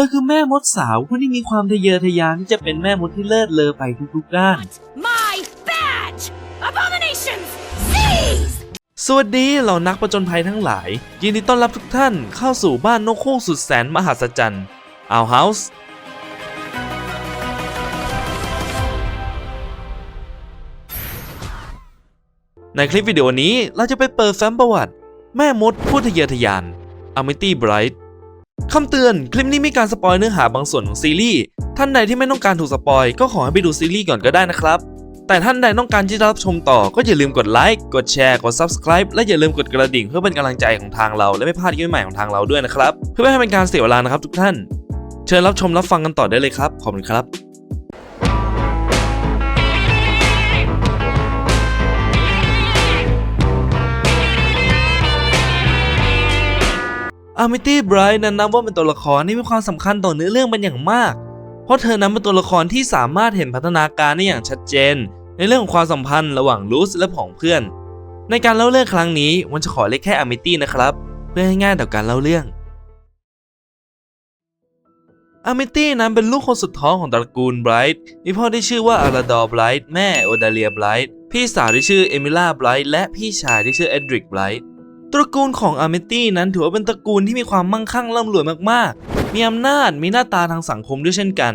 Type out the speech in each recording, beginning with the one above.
ธอคือแม่มดสาวผู้ที่มีความทะเยอทะยานที่จะเป็นแม่มดที่เลิศเลอไปทุกๆด้าน My badge! Abominations! Seize! สวัสดีเหล่านักประจนภัยทั้งหลาย ยินดีต้อนรับทุกท่านเข้าสู่บ้านนกคู่สุดแสนมหัศจรรย์เอาเฮาส์ในคลิปวิดีโอนี้เราจะไปเปิดแฟ้มประวัติ แม่มดผู้ทะเยอทะยานอ m ม t ตี้ไบรท์ คำเตือน คลิปนี้มีการสปอยเนื้อหาบางส่วนของซีรีส์ท่านใดที่ไม่ต้องการถูกสปอยก็ขอให้ไปดูซีรีส์ก่อนก็ได้นะครับ แต่ท่านใดต้องการที่จะรับชมต่อก็อย่าลืมกดไลค์กดแชร์กด Subscribe และอย่าลืมกดกระดิ่งเพื่อเป็นกำลังใจของทางเรา และไม่พลาดคลิปใหม่ของทางเราด้วยนะครับ เพื่อไม่ให้เป็นการเสียเวลานะครับทุกท่าน เชิญรับชมรับฟังกันต่อได้เลยครับขอบคุณครับ มิตี้ไบรท์นั้นนับว่าเป็นตัวละครที่มีความสำคัญต่อเนื้อเรื่องเป็นอย่างมาก เพราะเธอนั้นเป็นตัวละครที่สามารถเห็นพัฒนาการได้อย่างชัดเจน ในเรื่องของความสัมพันธ์ระหว่างลูสและผองเพื่อน ในการเล่าเรื่องครั้งนี้วันจะขอเรียกแค่อาร์มิตี้นะครับ เพื่อให้ง่ายต่อการเล่าเรื่องอาร์มิตี้นั้นเป็นลูกคนสุดท้องของตระกูลไบรท์มีพ่อที่ชื่อว่าอาราดอร์ไบรท์แม่โอดาเลียไบรท์พี่สาวที่ชื่อเอมิล่าไบรท์และพี่ชายที่ชื่อเอ็ดริกไบรท์ ตระกูลของอาร์เมตี้นั้นถือว่าเป็นตระกูลที่มีความมั่งคั่งร่ำรวยมากๆ มีอำนาจ มีหน้าตาทางสังคมด้วยเช่นกัน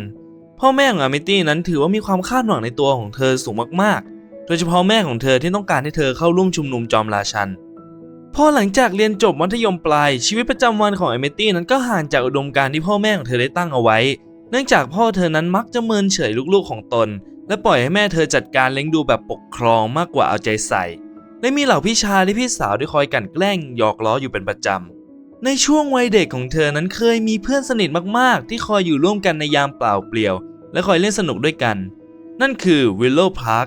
พ่อแม่ของอาร์เมตี้นั้นถือว่ามีความคาดหวังในตัวของเธอสูงมากๆ โดยเฉพาะแม่ของเธอที่ต้องการให้เธอเข้าร่วมชุมนุมจอมราชันพอหลังจากเรียนจบมัธยมปลาย ชีวิตประจำวันของอาร์เมตี้นั้นก็ห่างจากอุดมการณ์ที่พ่อแม่ของเธอได้ตั้งเอาไว้ เนื่องจากพ่อเธอนั้นมักจะเมินเฉยลูกๆของตน และปล่อยให้แม่เธอจัดการเลี้ยงดูแบบปกครองมากกว่าเอาใจใส่ และมีเหล่าพี่ชายและพี่สาวที่คอยกันแกล้งหยอกล้ออยู่เป็นประจำ ในช่วงวัยเด็กของเธอนั้นเคยมีเพื่อนสนิทมากๆ ที่คอยอยู่ร่วมกันในยามเปล่าเปลี่ยว และคอยเล่นสนุกด้วยกัน นั่นคือวิลโลพาร์ค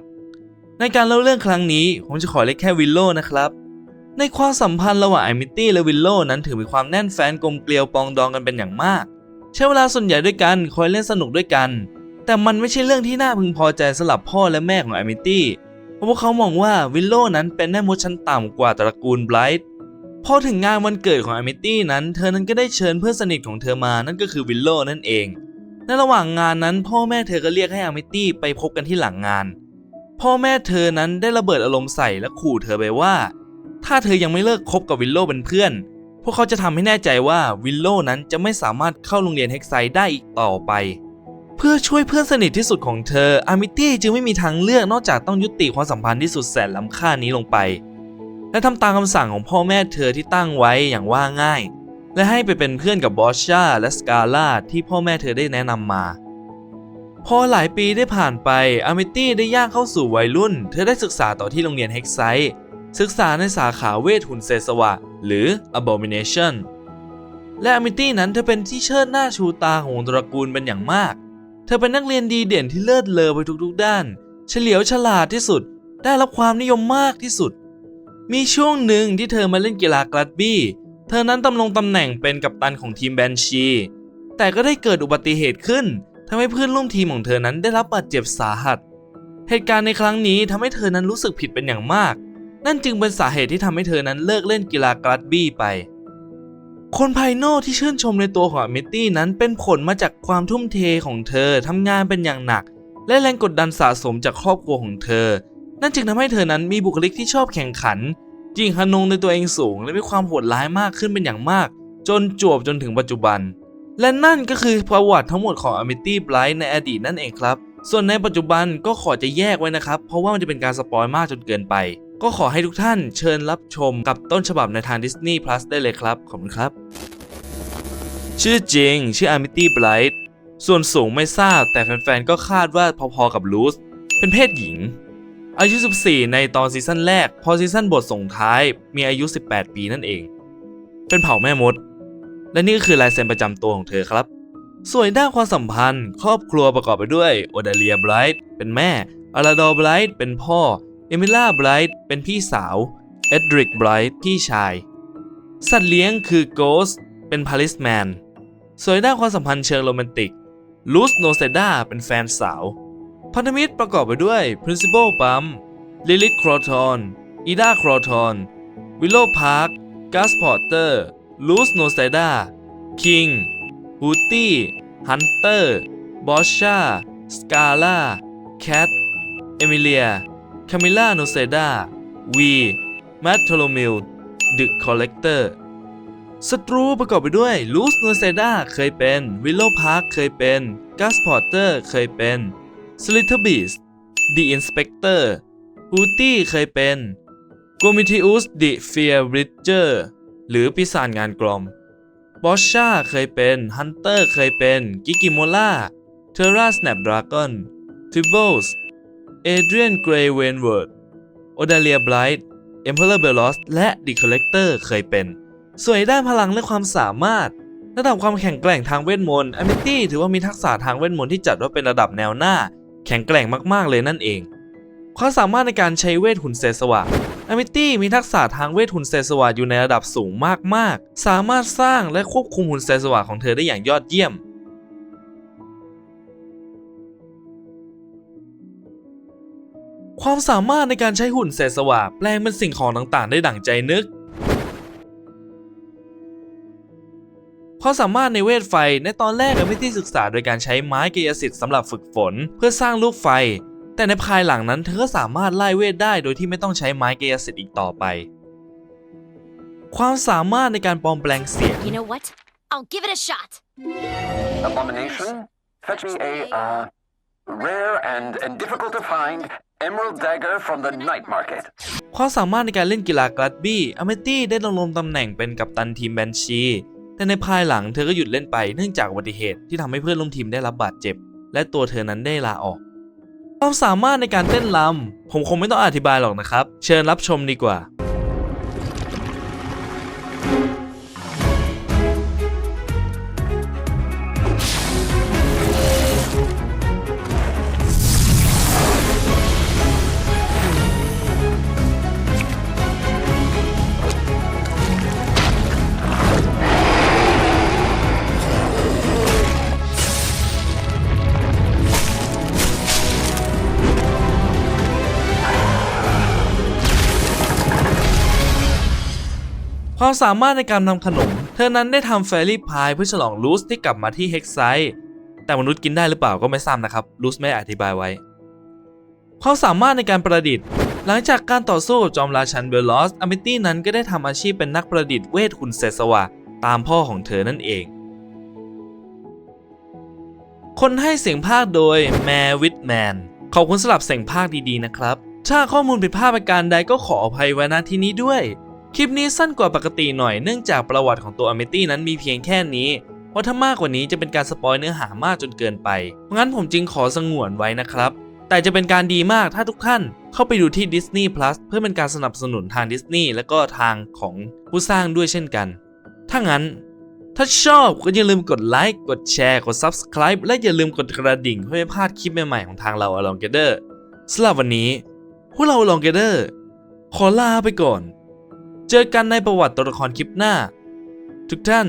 ในการเล่าเรื่องครั้งนี้ผมจะขอเรียกแค่วิลโลนะครับในความสัมพันธ์ระหว่างไอมิตี้และวิลโลนั้นถือมีความแน่นแฟนกลมเกลียวปองดองกันเป็นอย่างมาก ใช้เวลาส่วนใหญ่ด้วยกันคอยเล่นสนุกด้วยกัน แต่มันไม่ใช่เรื่องที่น่าพึงพอใจสำหรับพ่อและแม่ของไอมิตี้ เพราะพวกเขามองว่าวิลโลนั้นเป็นแม่มดชั้นต่ำกว่าตระกูลไบรท์พอถึงงานวันเกิดของอ m มิตี้นั้น เธอนั้นก็ได้เชิญเพื่อนสนิทของเธอมานั่นก็คือวิลโลนั่นเอง ในระหว่างงานนั้น พ่อแม่เธอก็เรียกให้อ m มิตี้ไปพบกันที่หลังงาน พ่อแม่เธอนั้นได้ระเบิดอารมณ์ใส่และขู่เธอไปว่า ถ้าเธอยังไม่เลิกคบกับวิลโลเป็นเพื่อน พวกเขาจะทำให้แน่ใจว่าวิลโลนั้นจะไม่สามารถเข้าโรงเรียนเฮกไซด์ได้อีกต่อไป เพื่อช่วยเพื่อนสนิทที่สุดของเธอ อามิตี้จึงไม่มีทางเลือกนอกจากต้องยุติความสัมพันธ์ที่สุดแสนล้ำค่านี้ลงไป และทำตามคำสั่งของพ่อแม่เธอที่ตั้งไว้อย่างว่าง่าย และให้ไปเป็นเพื่อนกับบอชชาและสกาล่าที่พ่อแม่เธอได้แนะนำมา พอหลายปีได้ผ่านไป อามิตี้ได้ย่างเข้าสู่วัยรุ่น เธอได้ศึกษาต่อที่โรงเรียนเฮกไซศึกษาในสาขาเวทหุ่นเซสวะ หรือ Abomination และอามิตี้นั้นเธอเป็นที่เชิดหน้าชูตาของตระกูลเป็นอย่างมาก เธอเป็นนักเรียนดีเด่นที่เลิศเลอไปทุกๆด้าน เฉลียวฉลาดที่สุด ได้รับความนิยมมากที่สุด มีช่วงหนึ่งที่เธอมาเล่นกีฬากรัดบี้ เธอนั้นตำลงตำแหน่งเป็นกัปตันของทีมแบนชี แต่ก็ได้เกิดอุบัติเหตุขึ้นทำให้เพื่อนร่วมทีมของเธอนั้นได้รับบาดเจ็บสาหัส เหตุการณ์ในครั้งนี้ทำให้เธอนั้นรู้สึกผิดเป็นอย่างมาก นั่นจึงเป็นสาเหตุที่ทำให้เธอนั้นเลิกเล่นกีฬากรัดบี้ไป คนภายนอกที่ชื่นชมในตัวของอเมตี้นั้นเป็นผลมาจากความทุ่มเทของเธอทำงานเป็นอย่างหนัก และแรงกดดันสะสมจากครอบครัวของเธอ นั่นจึงทำให้เธอนั้นมีบุคลิกที่ชอบแข่งขันจริงฮนงในตัวเองสูงและมีความโหดร้ายมากขึ้นเป็นอย่างมาก จนจวบจนถึงปัจจุบัน และนั่นก็คือประวัติทั้งหมดของอเมตี้ไบรท์ในอดีตนั่นเองครับ ส่วนในปัจจุบันก็ขอจะแยกไว้นะครับ เพราะว่ามันจะเป็นการสปอยมากจนเกินไป ก็ขอให้ทุกท่านเชิญรับชมกับต้นฉบับในทาง Disney Plus ได้เลยครับ ขอบคุณครับ ชื่อจริง ชื่ออาร์มิตี้ไบรท์ส่วนสูงไม่ทราบ แต่แฟนๆ ก็คาดว่าพอๆกับลูสเป็นเพศหญิง อายุ 14 ในตอนซีซั่นแรก พอซีซั่นบทส่งท้าย มีอายุ 18 ปีนั่นเอง เป็นเผ่าแม่มด และนี่ก็คือลายเซ็นประจำตัวของเธอครับ ส่วนด้านความสัมพันธ์ ครอบครัวประกอบไปด้วยโอดาเลียไบรท์เป็นแม่อาราดอร์ไบรท์เป็นพ่อ เอมิล่าไบรท์เป็นพี่สาว เอ็ดริกไบรท์พี่ชาย สัตว์เลี้ยงคือโกสเป็นพาริสแมนสวนด้านความสัมพันธ์เชิงโรแมนติก ลูสโนเซดาเป็นแฟนสาว พันธมิตรประกอบไปด้วย Principal ปั๊มลิลิ c ครอทอนอีดาครอทอนวิลโลพาร์คกัสพอร์เตอร์ลูสโนเซดาคิงฮูตี้ฮันเตอร์บอชชาสกาล่าแคทเอมิเลีย คามิล่าโนเซดาวีแมทโทโลมิลดึกคอลเลกเตอร์ศัตรูประกอบไปด้วยลูสโนเซดาเคยเป็นวิลโลพาร์คเคยเป็นกัสพอร์เตอร์เคยเป็นสลิทอร์บีสดีอินสเปกเตอร์ฮูตี้เคยเป็นโกมิทิอุสดิเฟียริเจอร์หรือปีศาจงานกลมบอชชาเคยเป็นฮันเตอร์เคยเป็นกิกิโมล่าเทอร่าสแนปดราก้อนทิเบิลส์ เอเดรียนเกรย์เวนเวิร์ดโอดาเลียไบรท์เอ็มเพอร์เบลลอสและดิคอเลกเตอร์เคยเป็น ส่วนในด้านพลังและความสามารถ ระดับความแข็งแกร่งทางเวทมนต์อมิตี้ถือว่ามีทักษะทางเวทมนต์ที่จัดว่าเป็นระดับแนวหน้า แข็งแกร่งมากๆเลยนั่นเอง ความสามารถในการใช้เวทหุ่นเซสวะอมิตี้มีทักษะทางเวทหุ่นเซสวะอยู่ในระดับสูงมากๆ สามารถสร้างและควบคุมหุ่นเซสวะของเธอได้อย่างยอดเยี่ยม ความสามารถในการใช้หุ่นเศษสวะแปลงเป็นสิ่งของต่างๆ ได้ดั่งใจนึก ความสามารถในเวทไฟในตอนแรกอมิตี้ศึกษาโดยการใช้ไม้กายสิทธิ์สำหรับฝึกฝน เพื่อสร้างลูกไฟ แต่ในภายหลังนั้นเธอก็สามารถไล่เวทได้โดยที่ไม่ต้องใช้ไม้กายสิทธิ์อีกต่อไป ความสามารถในการปลอมแปลงเสียง You know what? I'll give it a shot. Abomination, fetch me a, uh, rare and, and difficult to find emerald dagger from the night market. ความสามารถในการเล่นกีฬากรัดบี้อเมตี้ได้ดำรงตำแหน่งเป็นกัปตันทีมแบนชี แต่ในภายหลังเธอก็หยุดเล่นไปเนื่องจากอุบัติเหตุที่ทำให้เพื่อนร่วมทีมได้รับบาดเจ็บ และตัวเธอนั้นได้ลาออก ความสามารถในการเต้นรำผมคงไม่ต้องอธิบายหรอกนะครับ เชิญรับชมดีกว่า ความสามารถในการทำขนม เธอนั้นได้ทำเฟรรี่พายเพื่อฉลองลูสที่กลับมาที่เฮกไซแต่มนุษย์กินได้หรือเปล่าก็ไม่ทราบนะครับลูสไม่อธิบายไว้ ความสามารถในการประดิษฐ์ หลังจากการต่อสู้กับจอมราชันเบลลอสอมิตี้นั้นก็ได้ทำอาชีพเป็นนักประดิษฐ์เวทหุ่นเศษสวะตามพ่อของเธอนั่นเอง คนให้เสียงภาคโดยแมวิดแมนขอบคุณสำหรับเสียงภาคดีๆนะครับ ถ้าข้อมูลผิดพลาดประการใดก็ขออภัยไว้ณที่นี้ด้วย คลิปนี้สั้นกว่าปกติหน่อยเนื่องจากประวัติของตัวอเมตี้นั้นมีเพียงแค่นี้เพราะถ้ามากกว่านี้จะเป็นการสปอยเนื้อหามากจนเกินไปเพราะงั้นผมจึงขอสงวนไว้นะครับ แต่จะเป็นการดีมากถ้าทุกท่านเข้าไปดูที่ Disney Plus เพื่อเป็นการสนับสนุนทางดิสนีย์และก็ทางของผู้สร้างด้วยเช่นกัน ถ้างั้น ถ้าชอบก็อย่าลืมกดไลค์กดแชร์กด Subscribe และอย่าลืมกดกระดิ่งเพื่อไม่พลาดคลิปใหม่ๆของทางเรา Along Together สำหรับวันนี้ พวกเรา Along Together ขอลาไปก่อน เจอกันในประวัติตัวละครคลิปหน้า ทุกท่าน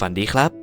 ฝันดีครับ